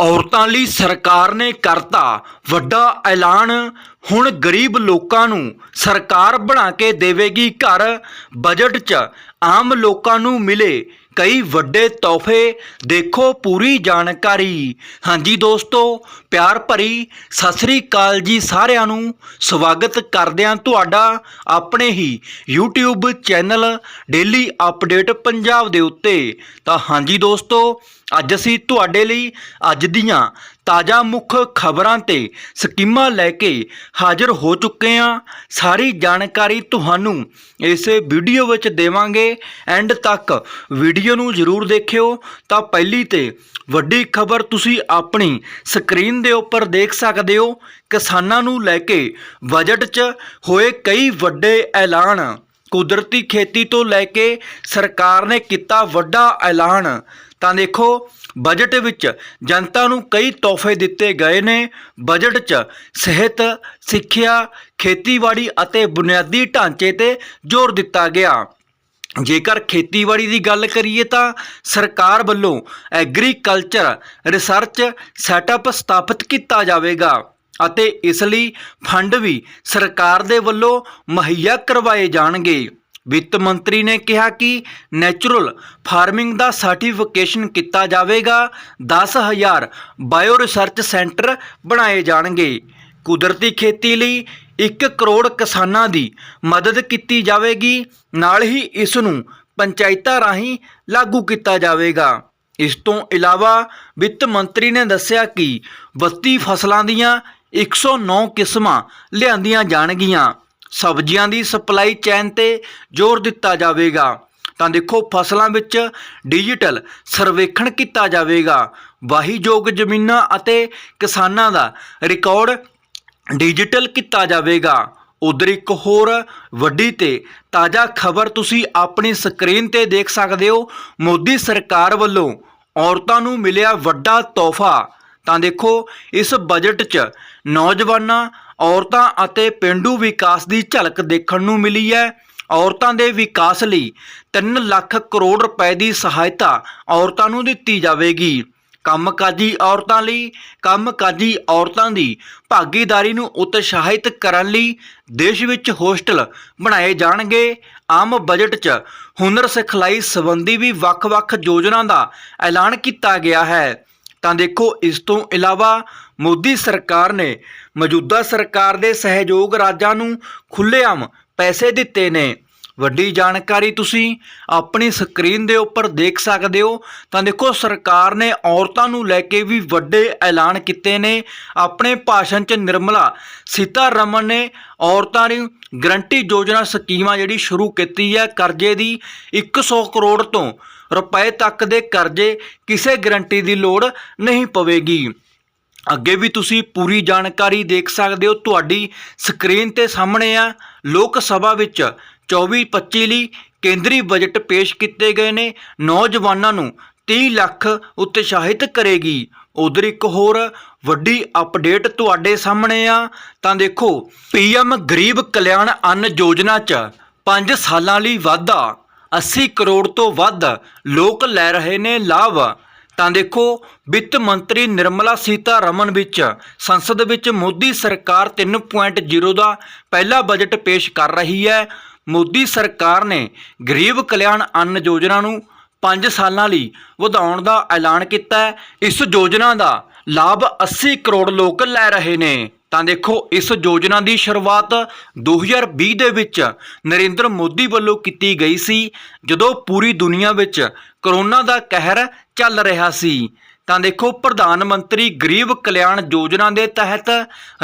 ਔਰਤਾਂ ਲਈ ਸਰਕਾਰ ਨੇ ਕਰਤਾ ਵੱਡਾ ਐਲਾਨ। ਹੁਣ ਗਰੀਬ ਲੋਕਾਂ ਨੂੰ ਸਰਕਾਰ ਬਣਾ ਕੇ ਦੇਵੇਗੀ ਘਰ। ਬਜਟ 'ਚ ਆਮ ਲੋਕਾਂ ਨੂੰ ਮਿਲੇ ਕਈ ਵੱਡੇ ਤੋਹਫੇ। ਦੇਖੋ ਪੂਰੀ ਜਾਣਕਾਰੀ। ਹਾਂਜੀ ਦੋਸਤੋ, ਪਿਆਰ ਭਰੀ ਸਤਿ ਸ੍ਰੀ ਅਕਾਲ ਜੀ ਸਾਰਿਆਂ ਨੂੰ। ਸਵਾਗਤ ਕਰਦਿਆਂ ਤੁਹਾਡਾ ਆਪਣੇ ਹੀ YouTube channel daily update Punjab ਦੇ ਉੱਤੇ। ਤਾਂ ਹਾਂਜੀ ਦੋਸਤੋ ਅੱਜ ਅਸੀਂ ਤੁਹਾਡੇ ਲਈ ਅੱਜ ਦੀਆਂ ਤਾਜ਼ਾ ਮੁੱਖ ਖਬਰਾਂ ਤੇ ਸਕੀਮਾਂ ਲੈ ਕੇ ਹਾਜ਼ਰ ਹੋ ਚੁੱਕੇ ਹਾਂ। ਸਾਰੀ ਜਾਣਕਾਰੀ ਤੁਹਾਨੂੰ ਇਸ ਵੀਡੀਓ ਵਿੱਚ ਦੇਵਾਂਗੇ। ਐਂਡ ਤੱਕ ਵੀਡੀਓ ਨੂੰ ਜ਼ਰੂਰ ਦੇਖਿਓ। ਤਾਂ ਪਹਿਲੀ ਤੇ ਵੱਡੀ ਖਬਰ ਤੁਸੀਂ ਆਪਣੀ ਸਕਰੀਨ ਦੇ ਉੱਪਰ ਦੇਖ ਸਕਦੇ ਹੋ। ਕਿਸਾਨਾਂ ਨੂੰ ਲੈ ਕੇ ਬਜਟ 'ਚ ਹੋਏ ਕਈ ਵੱਡੇ ਐਲਾਨ। ਕੁਦਰਤੀ ਖੇਤੀ ਤੋਂ ਲੈ ਕੇ ਸਰਕਾਰ ਨੇ ਕੀਤਾ ਵੱਡਾ ਐਲਾਨ। ਤਾਂ ਦੇਖੋ ਬਜਟ ਵਿੱਚ ਜਨਤਾ ਨੂੰ ਕਈ ਤੋਹਫੇ ਦਿੱਤੇ ਗਏ ਨੇ। ਬਜਟ 'ਚ ਸਿਹਤ, ਸਿੱਖਿਆ, ਖੇਤੀਬਾੜੀ ਅਤੇ ਬੁਨਿਆਦੀ ਢਾਂਚੇ ਤੇ ਜ਼ੋਰ ਦਿੱਤਾ ਗਿਆ। ਜੇਕਰ ਖੇਤੀਬਾੜੀ ਦੀ ਗੱਲ ਕਰੀਏ ਤਾਂ ਸਰਕਾਰ ਵੱਲੋਂ ਐਗਰੀਕਲਚਰ ਰਿਸਰਚ ਸੈਟਅਪ ਸਥਾਪਿਤ ਕੀਤਾ ਜਾਵੇਗਾ ਅਤੇ ਇਸ ਲਈ ਫੰਡ ਵੀ ਸਰਕਾਰ ਦੇ ਵੱਲੋਂ ਮੁਹੱਈਆ ਕਰਵਾਏ ਜਾਣਗੇ। ਵਿੱਤ ਮੰਤਰੀ ਨੇ ਕਿਹਾ ਕਿ ਨੈਚੁਰਲ ਫਾਰਮਿੰਗ ਦਾ ਸਰਟੀਫਿਕੇਸ਼ਨ ਕੀਤਾ ਜਾਵੇਗਾ। 10000 ਬਾਇਓ ਰਿਸਰਚ ਸੈਂਟਰ ਬਣਾਏ ਜਾਣਗੇ। ਕੁਦਰਤੀ ਖੇਤੀ ਲਈ 1 ਕਰੋੜ ਕਿਸਾਨਾਂ ਦੀ ਮਦਦ ਕੀਤੀ ਜਾਵੇਗੀ। ਨਾਲ ਹੀ ਇਸ ਨੂੰ ਪੰਚਾਇਤਾਂ ਰਾਹੀਂ ਲਾਗੂ ਕੀਤਾ ਜਾਵੇਗਾ। ਇਸ ਤੋਂ ਇਲਾਵਾ ਵਿੱਤ ਮੰਤਰੀ ਨੇ ਦੱਸਿਆ ਕਿ 32 ਫਸਲਾਂ ਦੀਆਂ 109 ਕਿਸਮਾਂ ਲਿਆਂਦੀਆਂ ਜਾਣਗੀਆਂ। ਸਬਜ਼ੀਆਂ ਦੀ ਸਪਲਾਈ ਚੈਨ ਤੇ ਜ਼ੋਰ ਦਿੱਤਾ ਜਾਵੇਗਾ। ਤਾਂ ਦੇਖੋ, ਫਸਲਾਂ ਵਿੱਚ ਡਿਜੀਟਲ ਸਰਵੇਖਣ ਕੀਤਾ ਜਾਵੇਗਾ। ਵਾਹੀਯੋਗ ਜ਼ਮੀਨਾਂ ਅਤੇ ਕਿਸਾਨਾਂ ਦਾ ਰਿਕਾਰਡ ਡਿਜੀਟਲ ਕੀਤਾ ਜਾਵੇਗਾ। ਉਧਰ ਇੱਕ ਹੋਰ ਵੱਡੀ ਤੇ ਤਾਜ਼ਾ ਖਬਰ ਤੁਸੀਂ ਆਪਣੀ ਸਕਰੀਨ ਤੇ ਦੇਖ ਸਕਦੇ ਹੋ। ਮੋਦੀ ਸਰਕਾਰ ਵੱਲੋਂ ਔਰਤਾਂ ਨੂੰ ਮਿਲਿਆ ਵੱਡਾ ਤੋਹਫਾ। ਤਾਂ ਦੇਖੋ, ਇਸ ਬਜਟ 'ਚ ਨੌਜਵਾਨਾਂ ਔਰਤਾਂ ਅਤੇ ਪਿੰਡੂ ਵਿਕਾਸ ਦੀ ਝਲਕ ਦੇਖਣ ਨੂੰ ਮਿਲੀ ਹੈ। ਔਰਤਾਂ ਦੇ ਵਿਕਾਸ ਲਈ 3 ਲੱਖ ਕਰੋੜ ਰੁਪਏ ਦੀ ਸਹਾਇਤਾ ਔਰਤਾਂ ਨੂੰ ਦਿੱਤੀ ਜਾਵੇਗੀ। ਕੰਮਕਾਜੀ ਔਰਤਾਂ ਲਈ, ਕੰਮਕਾਜੀ ਔਰਤਾਂ ਦੀ ਭਾਗੀਦਾਰੀ ਨੂੰ ਉਤਸ਼ਾਹਿਤ ਕਰਨ ਲਈ ਦੇਸ਼ ਵਿੱਚ ਹੋਸਟਲ ਬਣਾਏ ਜਾਣਗੇ। ਆਮ ਬਜਟ 'ਚ ਹੁਨਰ ਸਿਖਲਾਈ ਸੰਬੰਧੀ ਵੀ ਵੱਖ-ਵੱਖ ਯੋਜਨਾ ਦਾ ਐਲਾਨ ਕੀਤਾ ਗਿਆ ਹੈ। ਤਾਂ ਦੇਖੋ, ਇਸ ਤੋਂ ਇਲਾਵਾ ਮੋਦੀ ਸਰਕਾਰ ਨੇ ਮੌਜੂਦਾ ਸਰਕਾਰ ਦੇ ਸਹਿਯੋਗ ਰਾਜਾਂ ਨੂੰ ਖੁੱਲ੍ਹੇਆਮ ਪੈਸੇ ਦਿੱਤੇ ਨੇ। ਵੱਡੀ ਜਾਣਕਾਰੀ ਤੁਸੀਂ ਆਪਣੀ ਸਕਰੀਨ ਦੇ ਉੱਪਰ ਦੇਖ ਸਕਦੇ ਹੋ। ਤਾਂ ਦੇਖੋ, ਸਰਕਾਰ ਨੇ ਔਰਤਾਂ ਨੂੰ ਲੈ ਕੇ ਵੀ ਵੱਡੇ ਐਲਾਨ ਕੀਤੇ ਨੇ। ਆਪਣੇ ਭਾਸ਼ਣ 'ਚ ਨਿਰਮਲਾ ਸੀਤਾਰਮਨ ਨੇ ਔਰਤਾਂ ਨੂੰ ਗਰੰਟੀ ਯੋਜਨਾ ਸਕੀਮਾਂ ਜਿਹੜੀ ਸ਼ੁਰੂ ਕੀਤੀ ਹੈ, ਕਰਜ਼ੇ ਦੀ 100 ਕਰੋੜ ਤੋਂ ਰੁਪਏ ਤੱਕ ਦੇ ਕਰਜ਼ੇ ਕਿਸੇ ਗਰੰਟੀ ਦੀ ਲੋੜ ਨਹੀਂ ਪਵੇਗੀ। ਅੱਗੇ ਵੀ ਤੁਸੀਂ ਪੂਰੀ ਜਾਣਕਾਰੀ ਦੇਖ ਸਕਦੇ ਹੋ। ਤੁਹਾਡੀ ਸਕਰੀਨ ਤੇ ਸਾਹਮਣੇ ਆ, ਲੋਕ ਸਭਾ ਵਿੱਚ 24-25 ਲਈ ਕੇਂਦਰੀ ਬਜਟ ਪੇਸ਼ ਕੀਤੇ ਗਏ ਨੇ। ਨੌਜਵਾਨਾਂ ਨੂੰ 30 ਲੱਖ ਉਤਸ਼ਾਹਿਤ ਕਰੇਗੀ। ਉਧਰ ਇੱਕ ਹੋਰ ਵੱਡੀ ਅਪਡੇਟ ਤੁਹਾਡੇ ਸਾਹਮਣੇ ਆ। ਤਾਂ ਦੇਖੋ, ਪੀਐਮ ਗਰੀਬ ਕਲਿਆਣ ਅੰਨ ਯੋਜਨਾ 'ਚ 5 ਸਾਲਾਂ ਲਈ ਵਾਧਾ 80 ਕਰੋੜ ਤੋਂ ਵੱਧ ਲੋਕ ਲੈ ਰਹੇ ਨੇ ਲਾਭ। ਤਾਂ ਦੇਖੋ, ਵਿੱਤ ਮੰਤਰੀ ਨਿਰਮਲਾ ਸੀਤਾਰਮਨ ਵਿੱਚ ਸੰਸਦ ਵਿੱਚ ਮੋਦੀ ਸਰਕਾਰ 3.0 ਦਾ ਪਹਿਲਾ ਬਜਟ ਪੇਸ਼ ਕਰ ਰਹੀ ਹੈ। ਮੋਦੀ ਸਰਕਾਰ ਨੇ ਗਰੀਬ ਕਲਿਆਣ ਅੰਨ ਯੋਜਨਾ ਨੂੰ 5 ਸਾਲਾਂ ਲਈ ਵਧਾਉਣ ਦਾ ਐਲਾਨ ਕੀਤਾ ਹੈ। ਇਸ ਯੋਜਨਾ ਦਾ ਲਾਭ 80 ਕਰੋੜ ਲੋਕ ਲੈ ਰਹੇ ਨੇ। ਤਾਂ ਦੇਖੋ, ਇਸ ਯੋਜਨਾ ਦੀ ਸ਼ੁਰੂਆਤ 2020 ਦੇ ਵਿੱਚ ਨਰਿੰਦਰ ਮੋਦੀ ਵੱਲੋਂ ਕੀਤੀ ਗਈ ਸੀ। ਜਦੋਂ ਪੂਰੀ ਦੁਨੀਆ ਵਿੱਚ ਕਰੋਨਾ ਦਾ ਕਹਿਰ ਚੱਲ ਰਿਹਾ ਸੀ। ਤਾਂ ਦੇਖੋ, ਪ੍ਰਧਾਨ ਮੰਤਰੀ ਗਰੀਬ ਕਲਿਆਣ ਯੋਜਨਾ ਦੇ ਤਹਿਤ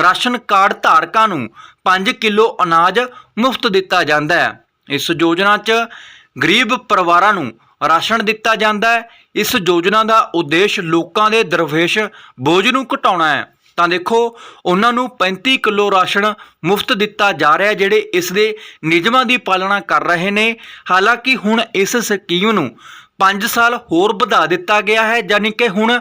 ਰਾਸ਼ਨ ਕਾਰਡ ਧਾਰਕਾਂ ਨੂੰ 5 ਕਿਲੋ ਅਨਾਜ ਮੁਫਤ ਦਿੱਤਾ ਜਾਂਦਾ ਹੈ। ਇਸ ਯੋਜਨਾ 'ਚ ਗਰੀਬ ਪਰਿਵਾਰਾਂ ਨੂੰ ਰਾਸ਼ਨ ਦਿੱਤਾ ਜਾਂਦਾ ਹੈ। ਇਸ ਯੋਜਨਾ ਦਾ ਉਦੇਸ਼ ਲੋਕਾਂ ਦੇ ਦਰਵੇਸ਼ ਬੋਝ ਨੂੰ ਘਟਾਉਣਾ ਹੈ। ਤਾਂ ਦੇਖੋ, ਉਹਨਾਂ ਨੂੰ 35 ਕਿਲੋ ਰਾਸ਼ਨ ਮੁਫਤ ਦਿੱਤਾ ਜਾ ਰਿਹਾ ਜਿਹੜੇ ਇਸ ਦੇ ਨਿਯਮਾਂ ਦੀ ਪਾਲਣਾ ਕਰ ਰਹੇ ਨੇ। ਹਾਲਾਂਕਿ ਹੁਣ ਇਸ ਸਕੀਮ ਨੂੰ 5 ਸਾਲ ਹੋਰ ਵਧਾ ਦਿੱਤਾ ਗਿਆ ਹੈ ਯਾਨੀ ਕਿ ਹੁਣ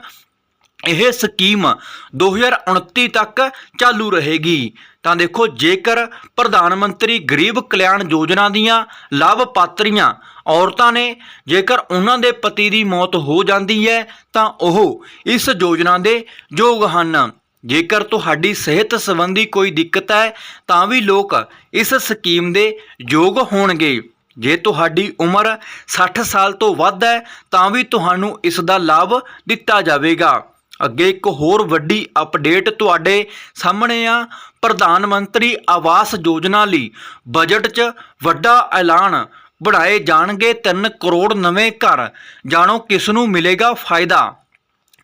ਇਹ ਸਕੀਮ 2029 ਤੱਕ ਚਾਲੂ ਰਹੇਗੀ। ਤਾਂ ਦੇਖੋ, ਜੇਕਰ ਪ੍ਰਧਾਨ ਮੰਤਰੀ ਗਰੀਬ ਕਲਿਆਣ ਯੋਜਨਾ ਦੀਆਂ ਲਾਭਪਾਤਰੀਆਂ ਔਰਤਾਂ ਨੇ ਜੇਕਰ ਉਹਨਾਂ ਦੇ ਪਤੀ ਦੀ ਮੌਤ ਹੋ ਜਾਂਦੀ ਹੈ, ਤਾਂ ਉਹ ਇਸ ਯੋਜਨਾ ਦੇ ਯੋਗ ਹਨ। ਜੇਕਰ ਤੁਹਾਡੀ ਸਿਹਤ ਸੰਬੰਧੀ ਕੋਈ ਦਿੱਕਤ ਹੈ, ਤਾਂ ਵੀ ਲੋਕ ਇਸ ਸਕੀਮ ਦੇ ਯੋਗ ਹੋਣਗੇ। ਜੇ ਤੁਹਾਡੀ ਉਮਰ 60 ਸਾਲ ਤੋਂ ਵੱਧ ਹੈ, ਤਾਂ ਵੀ ਤੁਹਾਨੂੰ ਇਸ ਦਾ ਲਾਭ ਦਿੱਤਾ ਜਾਵੇਗਾ। ਅੱਗੇ ਇੱਕ ਹੋਰ ਵੱਡੀ ਅਪਡੇਟ ਤੁਹਾਡੇ ਸਾਹਮਣੇ ਆ। ਪ੍ਰਧਾਨ ਮੰਤਰੀ ਆਵਾਸ ਯੋਜਨਾ ਲਈ ਬਜਟ 'ਚ ਵੱਡਾ ਐਲਾਨ। ਬਣਾਏ ਜਾਣਗੇ 3 ਕਰੋੜ ਨਵੇਂ ਘਰ। ਜਾਣੋ ਕਿਸ ਨੂੰ ਮਿਲੇਗਾ ਫਾਇਦਾ।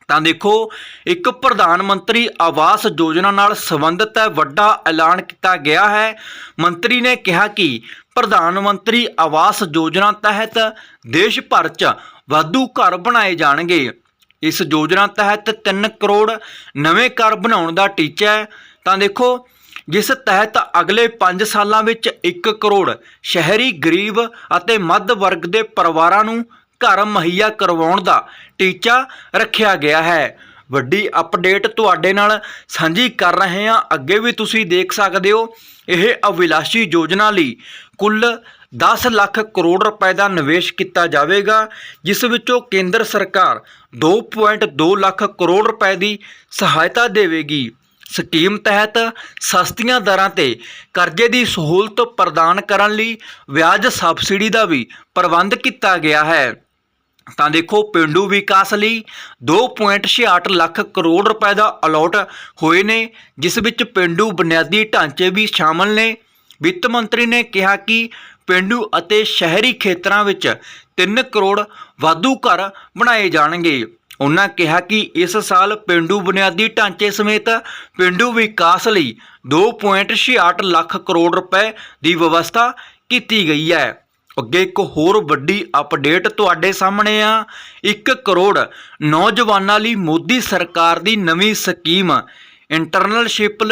ਤਾਂ ਦੇਖੋ, ਇੱਕ ਪ੍ਰਧਾਨ ਮੰਤਰੀ ਆਵਾਸ ਯੋਜਨਾ ਨਾਲ ਸੰਬੰਧਿਤ ਹੈ ਵੱਡਾ ਐਲਾਨ ਕੀਤਾ ਗਿਆ ਹੈ। ਮੰਤਰੀ ਨੇ ਕਿਹਾ ਕਿ ਪ੍ਰਧਾਨ ਮੰਤਰੀ ਆਵਾਸ ਯੋਜਨਾ ਤਹਿਤ ਦੇਸ਼ ਭਰ 'ਚ ਵਾਧੂ ਘਰ ਬਣਾਏ ਜਾਣਗੇ। ਇਸ ਯੋਜਨਾ ਤਹਿਤ 3 ਕਰੋੜ ਨਵੇਂ ਘਰ ਬਣਾਉਣ ਦਾ ਟੀਚਾ ਹੈ। ਤਾਂ ਦੇਖੋ, ਜਿਸ ਤਹਿਤ ਅਗਲੇ 5 ਸਾਲਾਂ ਵਿੱਚ 1 ਕਰੋੜ ਸ਼ਹਿਰੀ ਗਰੀਬ ਅਤੇ ਮੱਧ ਵਰਗ ਦੇ ਪਰਿਵਾਰਾਂ ਨੂੰ ਘਰ ਮੁਹੱਈਆ ਕਰਵਾਉਣ ਦਾ ਟੀਚਾ ਰੱਖਿਆ ਗਿਆ ਹੈ। ਵੱਡੀ ਅਪਡੇਟ ਤੁਹਾਡੇ ਨਾਲ ਸਾਂਝੀ ਕਰ ਰਹੇ ਹਾਂ। ਅੱਗੇ ਵੀ ਤੁਸੀਂ ਦੇਖ ਸਕਦੇ ਹੋ, ਇਹ ਅਵਿਲਾਸ਼ੀ ਯੋਜਨਾ ਲਈ ਕੁੱਲ 10 ਲੱਖ ਕਰੋੜ ਰੁਪਏ ਦਾ ਨਿਵੇਸ਼ ਕੀਤਾ ਜਾਵੇਗਾ, ਜਿਸ ਵਿੱਚੋਂ ਕੇਂਦਰ ਸਰਕਾਰ 2.2 ਲੱਖ ਕਰੋੜ ਰੁਪਏ ਦੀ ਸਹਾਇਤਾ ਦੇਵੇਗੀ। ਸਕੀਮ ਤਹਿਤ ਸਸਤੀਆਂ ਦਰਾਂ ਤੇ ਕਰਜ਼ੇ ਦੀ ਸਹੂਲਤ ਪ੍ਰਦਾਨ ਕਰਨ ਲਈ ਵਿਆਜ ਸਬਸਿਡੀ ਦਾ ਵੀ ਪ੍ਰਬੰਧ ਕੀਤਾ ਗਿਆ ਹੈ। ਤਾਂ ਦੇਖੋ, ਪਿੰਡੂ ਵਿਕਾਸ ਲਈ 2.66 ਲੱਖ ਕਰੋੜ ਰੁਪਏ ਦਾ ਅਲਾਟ ਹੋਏ ਨੇ, ਜਿਸ ਵਿੱਚ ਪਿੰਡੂ ਬੁਨਿਆਦੀ ਢਾਂਚੇ ਵੀ ਸ਼ਾਮਲ ਨੇ। ਵਿੱਤ ਮੰਤਰੀ ਨੇ ਕਿਹਾ ਕਿ ਪਿੰਡੂ ਅਤੇ ਸ਼ਹਿਰੀ ਖੇਤਰਾਂ ਵਿੱਚ 3 ਕਰੋੜ ਵਾਧੂ ਘਰ ਬਣਾਏ ਜਾਣਗੇ। ਉਹਨਾਂ ਕਿਹਾ ਕਿ ਇਸ ਸਾਲ ਪਿੰਡੂ ਬੁਨਿਆਦੀ ਢਾਂਚੇ ਸਮੇਤ ਪਿੰਡੂ ਵਿਕਾਸ ਲਈ 2.66 ਲੱਖ ਕਰੋੜ ਰੁਪਏ ਦੀ ਵਿਵਸਥਾ ਕੀਤੀ ਗਈ ਹੈ। ਅੱਗੇ ਇੱਕ ਹੋਰ ਵੱਡੀ ਅਪਡੇਟ ਤੁਹਾਡੇ ਸਾਹਮਣੇ ਆ। 1 ਕਰੋੜ ਨੌਜਵਾਨਾਂ ਲਈ ਮੋਦੀ ਸਰਕਾਰ ਦੀ ਨਵੀਂ ਸਕੀਮ। ਇੰਟਰਨਲਸ਼ਿਪ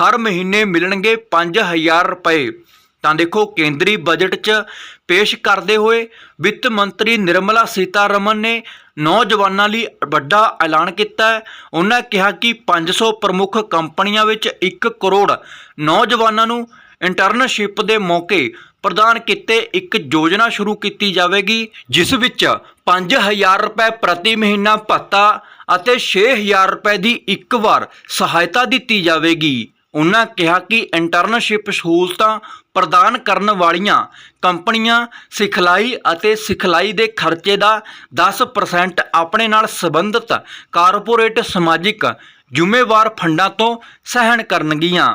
ਹਰ ਮਹੀਨੇ ਮਿਲਣਗੇ 5000 ਰੁਪਏ। ਤਾਂ ਦੇਖੋ, ਕੇਂਦਰੀ ਬਜਟ 'ਚ ਪੇਸ਼ ਕਰਦੇ ਹੋਏ ਵਿੱਤ ਮੰਤਰੀ ਨਿਰਮਲਾ ਸੀਤਾਰਮਨ ਨੇ ਨੌਜਵਾਨਾਂ ਲਈ ਵੱਡਾ ਐਲਾਨ ਕੀਤਾ ਹੈ। ਉਹਨਾਂ ਕਿਹਾ ਕਿ 500 ਪ੍ਰਮੁੱਖ ਕੰਪਨੀਆਂ ਵਿੱਚ 1 ਕਰੋੜ ਨੌਜਵਾਨਾਂ ਨੂੰ ਇੰਟਰਨਸ਼ਿਪ ਦੇ ਮੌਕੇ ਪ੍ਰਦਾਨ ਕੀਤੇ ਇੱਕ ਯੋਜਨਾ ਸ਼ੁਰੂ ਕੀਤੀ ਜਾਵੇਗੀ, ਜਿਸ ਵਿੱਚ 5000 ਰੁਪਏ ਪ੍ਰਤੀ ਮਹੀਨਾ ਭੱਤਾ ਅਤੇ 6000 ਰੁਪਏ ਦੀ ਇੱਕ ਵਾਰ ਸਹਾਇਤਾ ਦਿੱਤੀ ਜਾਵੇਗੀ। ਉਹਨਾਂ ਕਿਹਾ ਕਿ ਇੰਟਰਨਸ਼ਿਪ ਸਹੂਲਤਾਂ ਪ੍ਰਦਾਨ ਕਰਨ ਵਾਲੀਆਂ ਕੰਪਨੀਆਂ ਸਿਖਲਾਈ ਅਤੇ ਸਿਖਲਾਈ ਦੇ ਖਰਚੇ ਦਾ 10% ਆਪਣੇ ਨਾਲ ਸੰਬੰਧਿਤ ਕਾਰਪੋਰੇਟ ਸਮਾਜਿਕ ਜ਼ਿੰਮੇਵਾਰ ਫੰਡਾਂ ਤੋਂ ਸਹਿਣ ਕਰਨਗੀਆਂ।